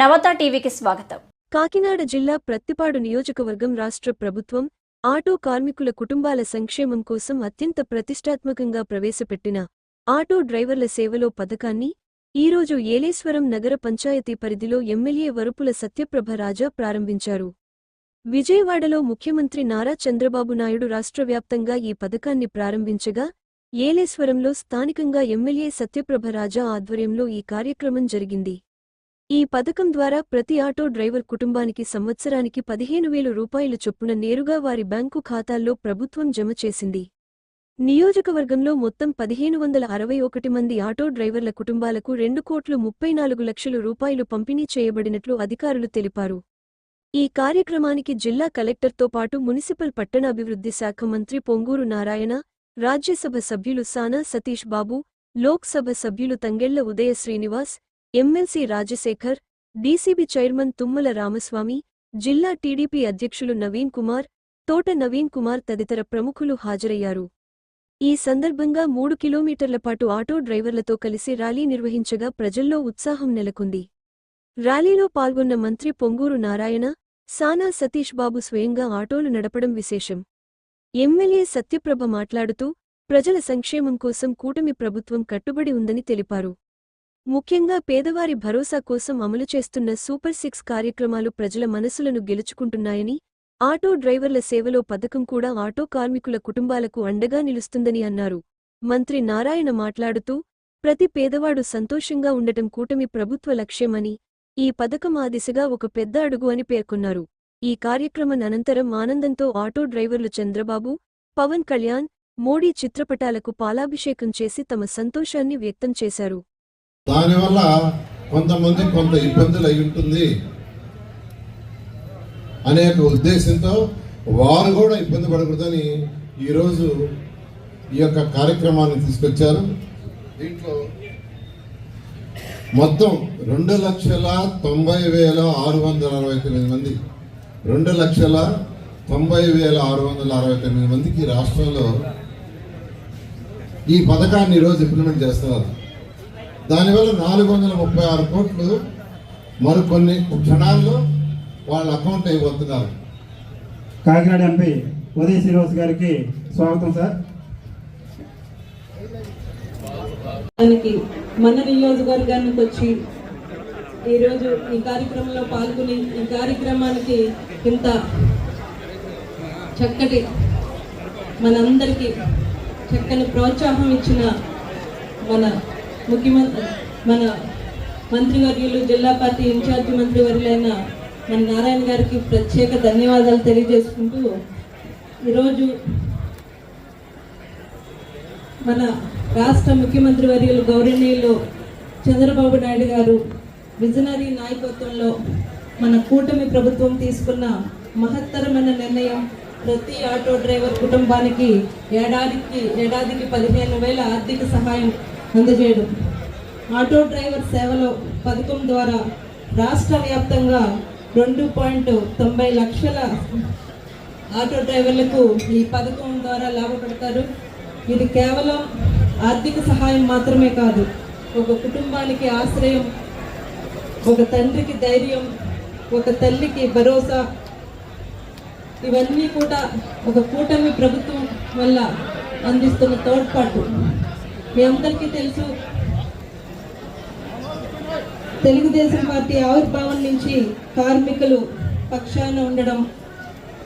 నవత టీవీకి స్వాగతం. కాకినాడ జిల్లా ప్రత్తిపాడు నియోజకవర్గం రాష్ట్ర ప్రభుత్వం ఆటో కార్మికుల కుటుంబాల సంక్షేమం కోసం అత్యంత ప్రతిష్టాత్మకంగా ప్రవేశపెట్టిన ఆటో డ్రైవర్ల సేవలో పథకాన్ని ఈరోజు ఏలేశ్వరం నగర పంచాయతీ పరిధిలో ఎమ్మెల్యే వరుపుల సత్యప్రభ రాజా ప్రారంభించారు. విజయవాడలో ముఖ్యమంత్రి నారా చంద్రబాబు నాయుడు రాష్ట్రవ్యాప్తంగా ఈ పథకాన్ని ప్రారంభించగా ఏలేశ్వరంలో స్థానికంగా ఎమ్మెల్యే సత్యప్రభ రాజా ఆధ్వర్యంలో ఈ కార్యక్రమం జరిగింది. ఈ పథకం ద్వారా ప్రతి ఆటో డ్రైవర్ కుటుంబానికి సంవత్సరానికి పదిహేను వేలు రూపాయలు చొప్పున నేరుగా వారి బ్యాంకు ఖాతాల్లో ప్రభుత్వం జమ చేసింది. నియోజకవర్గంలో మొత్తం పదిహేను వందల అరవై ఒకటి మంది ఆటో డ్రైవర్ల కుటుంబాలకు రెండు కోట్లు ముప్పై నాలుగు లక్షల రూపాయలు పంపిణీ చేయబడినట్లు అధికారులు తెలిపారు. ఈ కార్యక్రమానికి జిల్లా కలెక్టర్తో పాటు మున్సిపల్ పట్టణాభివృద్ధి శాఖ మంత్రి పొంగూరు నారాయణ రాజ్యసభ సభ్యులు సానా సతీష్ బాబు లోక్సభ సభ్యులు Thangella Udaya Srinivas MLC Rajasekhar DCB chairman Tummala Ramaswamy జిల్లా టీడీపీ అధ్యక్షులు నవీన్ కుమార్ తోట నవీన్ కుమార్ తదితర ప్రముఖులు హాజరయ్యారు. ఈ సందర్భంగా మూడు కిలోమీటర్ల పాటు ఆటో డ్రైవర్లతో కలిసి ర్యాలీ నిర్వహించగా ప్రజల్లో ఉత్సాహం నెలకొంది. ర్యాలీలో పాల్గొన్న మంత్రి పొంగూరు నారాయణ సానా సతీష్ బాబు స్వయంగా ఆటోలు నడపడం విశేషం. ఎమ్మెల్యే సత్యప్రభ మాట్లాడుతూ ప్రజల సంక్షేమం కోసం కూటమి ప్రభుత్వం కట్టుబడి ఉందని తెలిపారు. ముఖ్యంగా పేదవారి భరోసా కోసం అమలు చేస్తున్న సూపర్ సిక్స్ కార్యక్రమాలు ప్రజల మనసులను గెలుచుకుంటున్నాయని ఆటో డ్రైవర్ల సేవలో పథకం కూడా ఆటో కార్మికుల కుటుంబాలకు అండగా నిలుస్తుందని అన్నారు. మంత్రి నారాయణ మాట్లాడుతూ ప్రతి పేదవాడు సంతోషంగా ఉండటం కూటమి ప్రభుత్వ లక్ష్యమని ఈ పథకం ఆ దిశగా ఒక పెద్ద అడుగు అని పేర్కొన్నారు. ఈ కార్యక్రమం అనంతరం ఆనందంతో ఆటో డ్రైవర్లు చంద్రబాబు పవన్ కళ్యాణ్ మోడీ చిత్రపటాలకు పాలాభిషేకం చేసి తమ సంతోషాన్ని వ్యక్తం చేశారు. దానివల్ల కొంతమంది కొంత ఇబ్బందులు అయి ఉంటుంది. అనే ఉద్దేశంతో వారు కూడా ఇబ్బంది పడకూడదని ఈరోజు ఈ యొక్క కార్యక్రమాన్ని తీసుకొచ్చారు. దీంట్లో మొత్తం రెండు లక్షల తొంభై వేల ఆరు వందల అరవై తొమ్మిది మంది రెండు లక్షల తొంభై వేల ఆరు వందల అరవై తొమ్మిది మందికి రాష్ట్రంలో ఈ పథకాన్ని ఈరోజు ఇంప్లిమెంట్ చేస్తున్నారు. దానివల్ల నాలుగు వందల ముప్పై ఆరు కోట్లు మరికొన్ని క్షణాల్లో వాళ్ళ అకౌంట్ అయిపోతున్నారు కాకినాడ ఎంపీ ఉదయ్ శ్రీనివాస్ గారికి స్వాగతం సార్. దానికి మన నియోజకవర్గానికి వచ్చి ఈరోజు ఈ కార్యక్రమంలో పాల్గొని ఈ కార్యక్రమానికి ఇంత చక్కటి మనందరికీ చక్కని ప్రోత్సాహం ఇచ్చిన మన ముఖ్యమంత్రి మన మంత్రివర్యులు జిల్లా పార్టీ ఇన్ఛార్జి మంత్రివర్యులైన మన నారాయణ గారికి ప్రత్యేక ధన్యవాదాలు తెలియజేసుకుంటూ ఈరోజు మన రాష్ట్ర ముఖ్యమంత్రి వర్యులు గౌరవనీయులు చంద్రబాబు నాయుడు గారు విజనరీ నాయకత్వంలో మన కూటమి ప్రభుత్వం తీసుకున్న మహత్తరమైన నిర్ణయం ప్రతి ఆటో డ్రైవర్ కుటుంబానికి ఏడాదికి ఏడాదికి పదిహేను వేల ఆర్థిక సహాయం అందజేయడం. ఆటో డ్రైవర్ సేవలో పథకం ద్వారా రాష్ట్ర వ్యాప్తంగా రెండు పాయింట్ తొంభై లక్షల ఆటో డ్రైవర్లకు ఈ పథకం ద్వారా లాభపడతారు. ఇది కేవలం ఆర్థిక సహాయం మాత్రమే కాదు ఒక కుటుంబానికి ఆశ్రయం ఒక తండ్రికి ధైర్యం ఒక తల్లికి భరోసా ఇవన్నీ కూడా ఒక కూటమి ప్రభుత్వం వల్ల అందిస్తున్న తోడ్పాటు. మీ అందరికీ తెలుసు. తెలుగుదేశం పార్టీ ఆవిర్భావం నుంచి కార్మికులు పక్షాన ఉండడం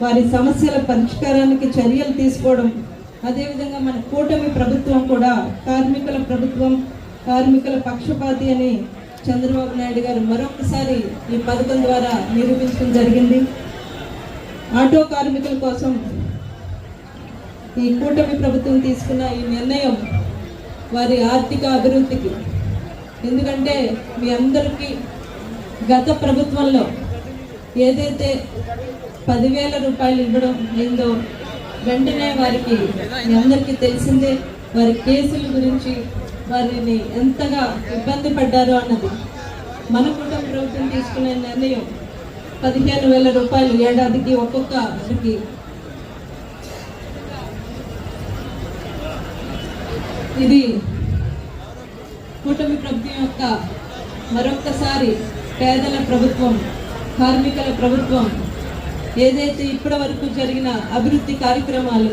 వారి సమస్యల పరిష్కారానికి చర్యలు తీసుకోవడం అదేవిధంగా మన కూటమి ప్రభుత్వం కూడా కార్మికుల ప్రభుత్వం కార్మికుల పక్షపాతి అని చంద్రబాబు నాయుడు గారు మరొకసారి ఈ పథకం ద్వారా నిరూపించడం జరిగింది. ఆటో కార్మికుల కోసం ఈ కూటమి ప్రభుత్వం తీసుకున్న ఈ నిర్ణయం వారి ఆర్థిక అభివృద్ధికి. ఎందుకంటే మీ అందరికీ గత ప్రభుత్వంలో ఏదైతే పదివేల రూపాయలు ఇవ్వడం అయిందో వెంటనే వారికి మీ అందరికీ తెలిసిందే వారి కేసుల గురించి వారిని ఎంతగా ఇబ్బంది పడ్డారో అన్నది. మన కుటుంబ ప్రభుత్వం తీసుకునే నిర్ణయం పదిహేను వేల రూపాయలు ఏడాదికి ఒక్కొక్కరికి ఇది కూటమి ప్రభుత్వం యొక్క మరొక్కసారి పేదల ప్రభుత్వం కార్మికుల ప్రభుత్వం ఏదైతే ఇప్పటి వరకు జరిగిన అభివృద్ధి కార్యక్రమాలు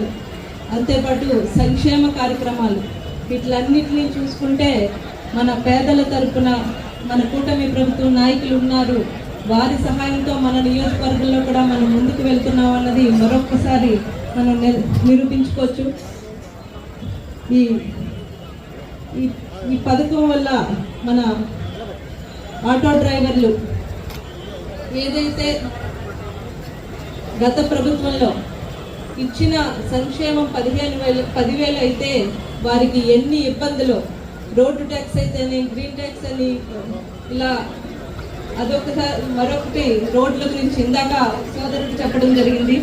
అంతేపాటు సంక్షేమ కార్యక్రమాలు వీటిలన్నింటినీ చూసుకుంటే మన పేదల తరపున మన కూటమి ప్రభుత్వం నాయకులు ఉన్నారు. వారి సహాయంతో మన నియోజకవర్గంలో కూడా మనం ముందుకు వెళ్తున్నాం అన్నది మరొక్కసారి మనం నిర్- నిరూపించుకోవచ్చు. ఈ ఈ ఈ పథకం వల్ల మన ఆటో డ్రైవర్లు ఏదైతే గత ప్రభుత్వంలో ఇచ్చిన సంక్షేమం పదిహేను వేలు పదివేలు అయితే వారికి ఎన్ని ఇబ్బందులు రోడ్డు ట్యాక్స్ అయితేనే గ్రీన్ ట్యాక్స్ అని ఇలా అదొకసారి మరొకటి రోడ్ల గురించి ఇందాక సోదరుడు చెప్పడం జరిగింది.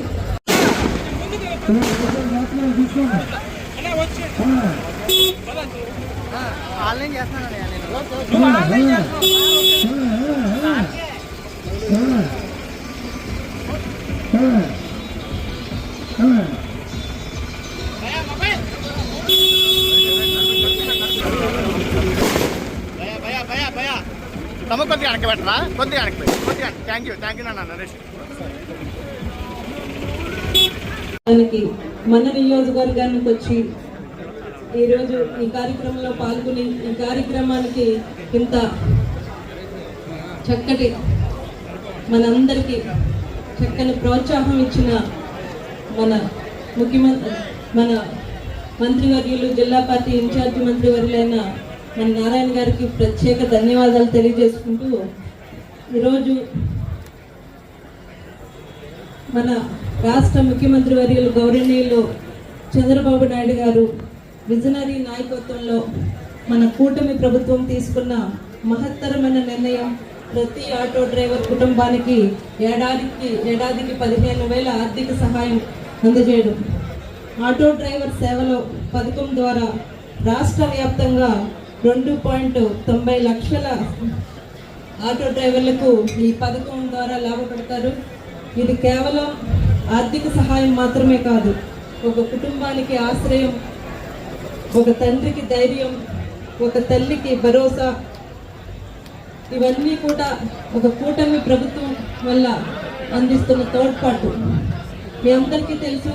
భయ భయ భయ తమ కొద్దిగా వెనక్కి పెట్టరా? కొద్దిగా వెనక్కి పెట్టి. కొద్దిగా థ్యాంక్ యూ థ్యాంక్ యూ నాన్న నరేష్. మనకి మన నియోజకవర్గానికి వచ్చి ఈరోజు ఈ కార్యక్రమంలో పాల్గొని ఈ కార్యక్రమానికి ఇంత చక్కటి మనందరికీ చక్కని ప్రోత్సాహం ఇచ్చిన మన ముఖ్యమంత్రి మన మంత్రివర్యులు జిల్లా పార్టీ ఇన్ఛార్జి మంత్రివర్యులైన మన నారాయణ గారికి ప్రత్యేక ధన్యవాదాలు తెలియజేసుకుంటూ ఈరోజు మన రాష్ట్ర ముఖ్యమంత్రి వర్యులు గౌరవనీయులు చంద్రబాబు నాయుడు గారు విజనరీ నాయకత్వంలో మన కూటమి ప్రభుత్వం తీసుకున్న మహత్తరమైన నిర్ణయం ప్రతి ఆటో డ్రైవర్ కుటుంబానికి ఏడాదికి ఏడాదికి పదిహేను వేల ఆర్థిక సహాయం అందజేయడం. ఆటో డ్రైవర్ సేవలో పథకం ద్వారా రాష్ట్ర వ్యాప్తంగా రెండు పాయింట్ తొంభై లక్షల ఆటో డ్రైవర్లకు ఈ పథకం ద్వారా లాభపడతారు. ఇది కేవలం ఆర్థిక సహాయం మాత్రమే కాదు ఒక కుటుంబానికి ఆశ్రయం ఒక తండ్రికి ధైర్యం ఒక తల్లికి భరోసా ఇవన్నీ కూడా ఒక కూటమి ప్రభుత్వం వల్ల అందిస్తున్న తోడ్పాటు. మీ అందరికీ తెలుసు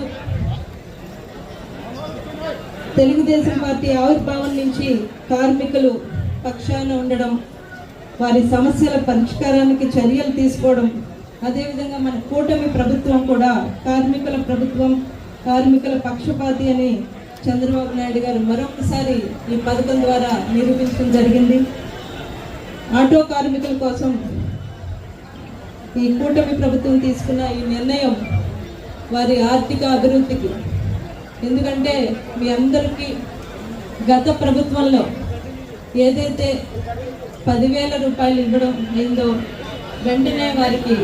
తెలుగుదేశం పార్టీ ఆవిర్భావం నుంచి కార్మికులు పక్షాన ఉండడం వారి సమస్యల పరిష్కారానికి చర్యలు తీసుకోవడం అదేవిధంగా మన కూటమి ప్రభుత్వం కూడా కార్మికుల ప్రభుత్వం కార్మికుల పక్షపాతి అని చంద్రబాబు నాయుడు గారు మరొకసారి ఈ పథకం ద్వారా నిరూపించడం జరిగింది. ఆటో కార్మికుల కోసం ఈ కూటమి ప్రభుత్వం తీసుకున్న ఈ నిర్ణయం వారి ఆర్థిక అభివృద్ధికి ఎందుకంటే మీ అందరికీ గత ప్రభుత్వంలో ఏదైతే పదివేల రూపాయలు ఇవ్వడం అయిందో వెంటనే వారికి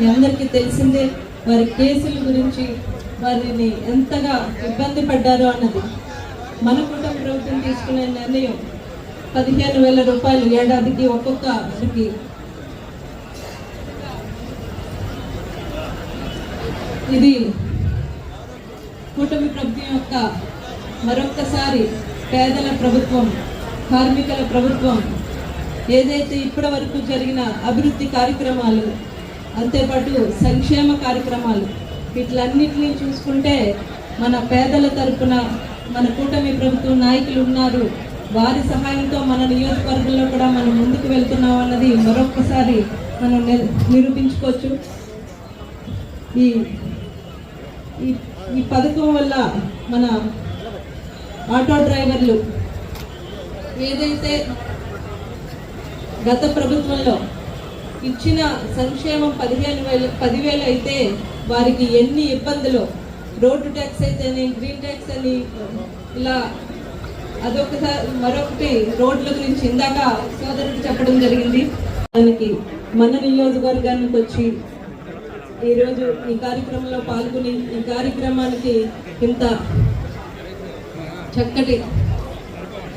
మీ అందరికీ తెలిసిందే. వారి కేసుల గురించి వారిని ఎంతగా ఇబ్బంది పడ్డారో అన్నది మన కుటుంబ ప్రభుత్వం తీసుకునే నిర్ణయం పదిహేను వేల రూపాయలు ఏడాదికి ఒక్కొక్కరికి ఇది కూటమి ప్రభుత్వం యొక్క మరొక్కసారి పేదల ప్రభుత్వం కార్మికుల ప్రభుత్వం ఏదైతే ఇప్పటి వరకు జరిగిన అభివృద్ధి కార్యక్రమాలు అంతేపాటు సంక్షేమ కార్యక్రమాలు వీటిలన్నిటినీ చూసుకుంటే మన పేదల తరపున మన కూటమి ప్రభుత్వం నాయకులు ఉన్నారు. వారి సహాయంతో మన నియోజకవర్గంలో కూడా మనం ముందుకు వెళ్తున్నాం అన్నది మరొకసారి మనం నిరూపించుకోవచ్చు. ఈ ఈ పథకం వల్ల మన ఆటో డ్రైవర్లు ఏదైతే గత ప్రభుత్వంలో ఇచ్చిన సంక్షేమం పదిహేను వేలు పదివేలు అయితే వారికి ఎన్ని ఇబ్బందులు? రోడ్డు ట్యాక్స్ అయితేనే గ్రీన్ ట్యాక్స్ అని ఇలా అదొకసారి మరొకటి రోడ్ల గురించి ఇందాక సోదరుడు చెప్పడం జరిగింది. దానికి మన నియోజకవర్గానికి వచ్చి ఈరోజు ఈ కార్యక్రమంలో పాల్గొని ఈ కార్యక్రమానికి ఇంత చక్కటి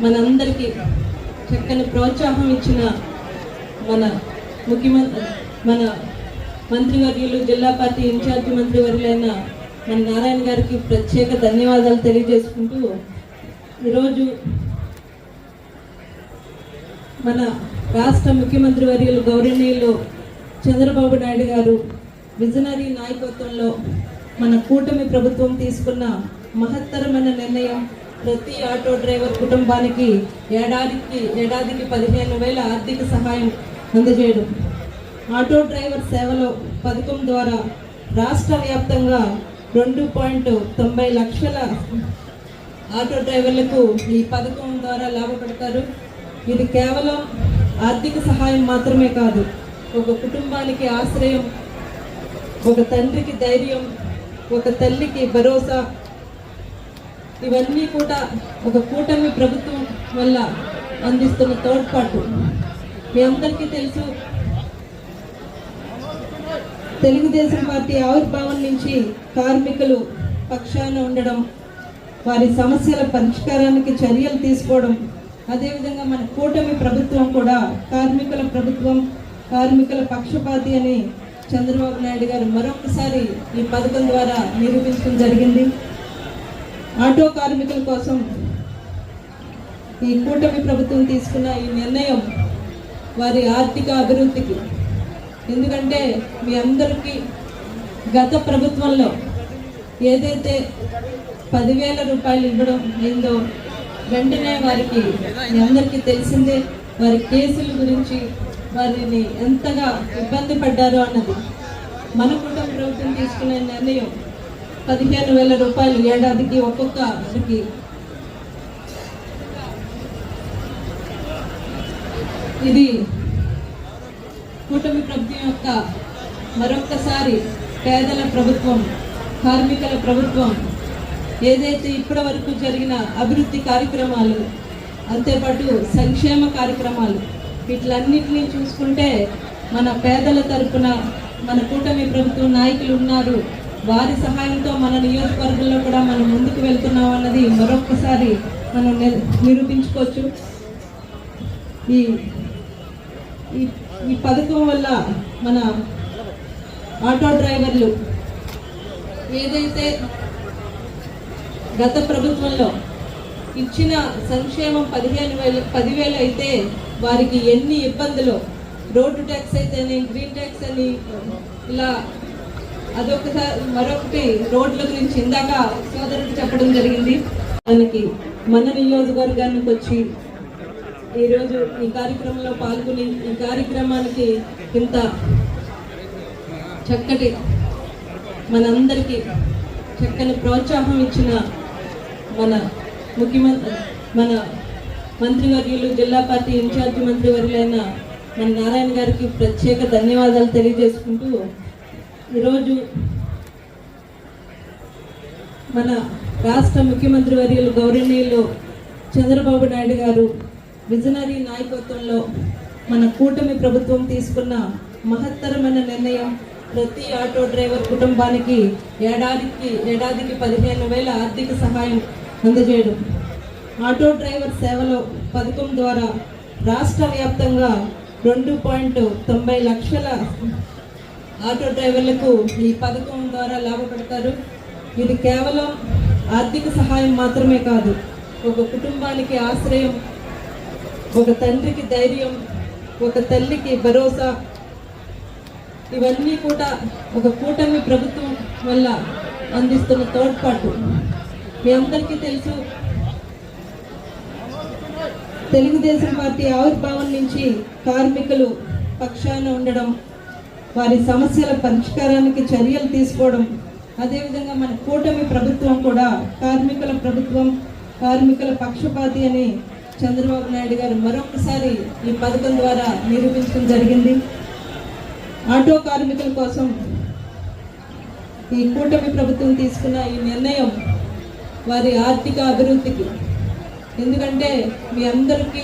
మనందరికీ చక్కని ప్రోత్సాహం ఇచ్చిన మన ముఖ్యమంత్రి మన మంత్రివర్యులు జిల్లా పార్టీ ఇన్ఛార్జి మంత్రివర్యులైన మన నారాయణ గారికి ప్రత్యేక ధన్యవాదాలు తెలియజేసుకుంటూ ఈరోజు మన రాష్ట్ర ముఖ్యమంత్రి వర్యులు గౌరవనీయులు చంద్రబాబు నాయుడు గారు విజనరీ నాయకత్వంలో మన కూటమి ప్రభుత్వం తీసుకున్న మహత్తరమైన నిర్ణయం ప్రతి ఆటో డ్రైవర్ కుటుంబానికి ఏడాదికి ఏడాదికి పదిహేను వేల ఆర్థిక సహాయం అందజేయడం. ఆటో డ్రైవర్ సేవలో పథకం ద్వారా రాష్ట్ర వ్యాప్తంగా రెండు పాయింట్ తొంభై లక్షల ఆటో డ్రైవర్లకు ఈ పథకం ద్వారా లాభపడతారు. ఇది కేవలం ఆర్థిక సహాయం మాత్రమే కాదు ఒక కుటుంబానికి ఆశ్రయం ఒక తండ్రికి ధైర్యం ఒక తల్లికి భరోసా ఇవన్నీ కూడా ఒక కూటమి ప్రభుత్వం వల్ల అందిస్తున్న తోడ్పాటు. మీ అందరికీ తెలుసు. తెలుగుదేశం పార్టీ ఆవిర్భావం నుంచి కార్మికులు పక్షాన ఉండడం వారి సమస్యల పరిష్కారానికి చర్యలు తీసుకోవడం అదేవిధంగా మన కూటమి ప్రభుత్వం కూడా కార్మికుల ప్రభుత్వం కార్మికుల పక్షపాతి అని చంద్రబాబు నాయుడు గారు మరొకసారి ఈ పథకం ద్వారా నిరూపించడం జరిగింది. ఆటో కార్మికుల కోసం ఈ కూటమి ప్రభుత్వం తీసుకున్న ఈ నిర్ణయం వారి ఆర్థిక అభివృద్ధికి. ఎందుకంటే మీ అందరికీ గత ప్రభుత్వంలో ఏదైతే పదివేల రూపాయలు ఇవ్వడం అయిందో వెంటనే వారికి మీ అందరికీ తెలిసిందే వారి కేసుల గురించి వారిని ఎంతగా ఇబ్బంది పడ్డారో అన్నది. మన కుటుంబ ప్రభుత్వం తీసుకునే నిర్ణయం పదిహేను వేల రూపాయలు ఏడాదికి ఒక్కొక్కరికి ఇది కూటమి ప్రభుత్వం యొక్క మరొక్కసారి పేదల ప్రభుత్వం కార్మికుల ప్రభుత్వం ఏదైతే ఇప్పటి వరకు జరిగిన అభివృద్ధి కార్యక్రమాలు అంతేపాటు సంక్షేమ కార్యక్రమాలు వీటిలన్నింటినీ చూసుకుంటే మన పేదల తరపున మన కూటమి ప్రభుత్వం నాయకులు ఉన్నారు. వారి సహాయంతో మన నియోజకవర్గంలో కూడా మనం ముందుకు వెళ్తున్నాం అన్నది మరొక్కసారి మనం నిర్- నిరూపించుకోవచ్చు. ఈ ఈ ఈ పథకం వల్ల మన ఆటో డ్రైవర్లు ఏదైతే గత ప్రభుత్వంలో ఇచ్చిన సంక్షేమం పదిహేను వేలు పదివేలు అయితే వారికి ఎన్ని ఇబ్బందులు రోడ్డు ట్యాక్స్ అయితేనే గ్రీన్ ట్యాక్స్ అని ఇలా అదొకసారి మరొకటి రోడ్ల గురించి ఇందాక సోదరుడు చెప్పడం జరిగింది. మనకి మన నియోజకవర్గానికి వచ్చి ఈరోజు ఈ కార్యక్రమంలో పాల్గొని ఈ కార్యక్రమానికి ఇంత చక్కటి మనందరికీ చక్కని ప్రోత్సాహం ఇచ్చిన మన ముఖ్యమంత్రి మన మంత్రివర్యులు జిల్లా పార్టీ ఇన్ఛార్జి మంత్రివర్యులైన మన నారాయణ గారికి ప్రత్యేక ధన్యవాదాలు తెలియజేసుకుంటూ ఈరోజు మన రాష్ట్ర ముఖ్యమంత్రి వర్యులు గౌరవనీయులు చంద్రబాబు నాయుడు గారు విజనరీ నాయకత్వంలో మన కూటమి ప్రభుత్వం తీసుకున్న మహత్తరమైన నిర్ణయం ప్రతి ఆటో డ్రైవర్ కుటుంబానికి ఏడాదికి ఏడాదికి పదిహేను వేల ఆర్థిక సహాయం అందజేయడం. ఆటో డ్రైవర్ సేవలో పథకం ద్వారా రాష్ట్ర వ్యాప్తంగా రెండు పాయింట్ తొంభై లక్షల ఆటో డ్రైవర్లకు ఈ పథకం ద్వారా లాభపడతారు. ఇది కేవలం ఆర్థిక సహాయం మాత్రమే కాదు ఒక కుటుంబానికి ఆశ్రయం ఒక తండ్రికి ధైర్యం ఒక తల్లికి భరోసా ఇవన్నీ కూడా ఒక కూటమి ప్రభుత్వం వల్ల అందిస్తున్న తోడ్పాటు. మీ అందరికీ తెలుసు తెలుగుదేశం పార్టీ ఆవిర్భావం నుంచి కార్మికులు పక్షాన ఉండడం వారి సమస్యల పరిష్కారానికి చర్యలు తీసుకోవడం అదేవిధంగా మన కూటమి ప్రభుత్వం కూడా కార్మికుల ప్రభుత్వం కార్మికుల పక్షపాతి అని చంద్రబాబు నాయుడు గారు మరొకసారి ఈ పథకం ద్వారా నిరూపించడం జరిగింది. ఆటో కార్మికుల కోసం ఈ కూటమి ప్రభుత్వం తీసుకున్న ఈ నిర్ణయం వారి ఆర్థిక అభివృద్ధికి ఎందుకంటే మీ అందరికీ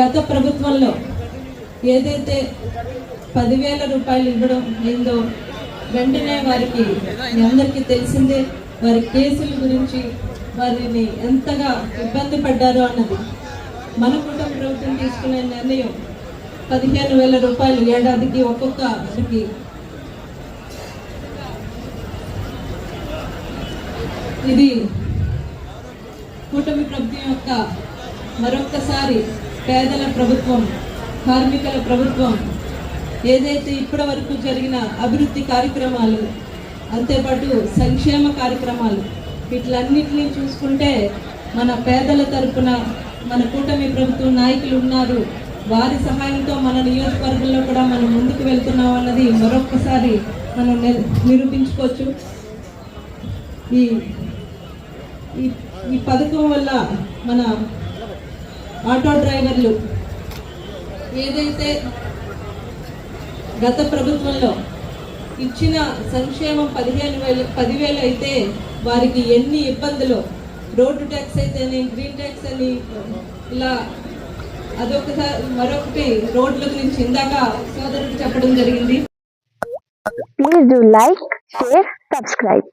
గత ప్రభుత్వంలో ఏదైతే పదివేల రూపాయలు ఇవ్వడం అయిందో వెంటనే వారికి మీ అందరికీ తెలిసిందే. వారి కేసుల గురించి వారిని ఎంతగా ఇబ్బంది పడ్డారో అన్నది మన కుటుంబ ప్రభుత్వం తీసుకునే నిర్ణయం పదిహేను వేల రూపాయలు ఏడాదికి ఒక్కొక్కరికి ఇది కూటమి ప్రభుత్వం యొక్క మరొక్కసారి పేదల ప్రభుత్వం కార్మికుల ప్రభుత్వం ఏదైతే ఇప్పటి వరకు జరిగిన అభివృద్ధి కార్యక్రమాలు అంతేపాటు సంక్షేమ కార్యక్రమాలు వీటిలన్నింటినీ చూసుకుంటే మన పేదల తరపున మన కూటమి ప్రభుత్వం నాయకులు ఉన్నారు. వారి సహాయంతో మన నియోజకవర్గంలో కూడా మనం ముందుకు వెళ్తున్నాం అన్నది మరొక్కసారి మనం నిరూపించుకోవచ్చు. ఈ ఈ ఈ పథకం వల్ల మన ఆటో డ్రైవర్లు ఏదైతే గత ప్రభుత్వంలో ఇచ్చిన సంక్షేమం పదిహేను వేలు పదివేలు అయితే వారికి ఎన్ని ఇబ్బందులు రోడ్డు ట్యాక్స్ అయితేనే గ్రీన్ ట్యాక్స్ అని ఇలా అదొకసారి మరొకటి రోడ్ల గురించి ఇందాక సోదరుడు చెప్పడం జరిగింది Please do like, share, subscribe.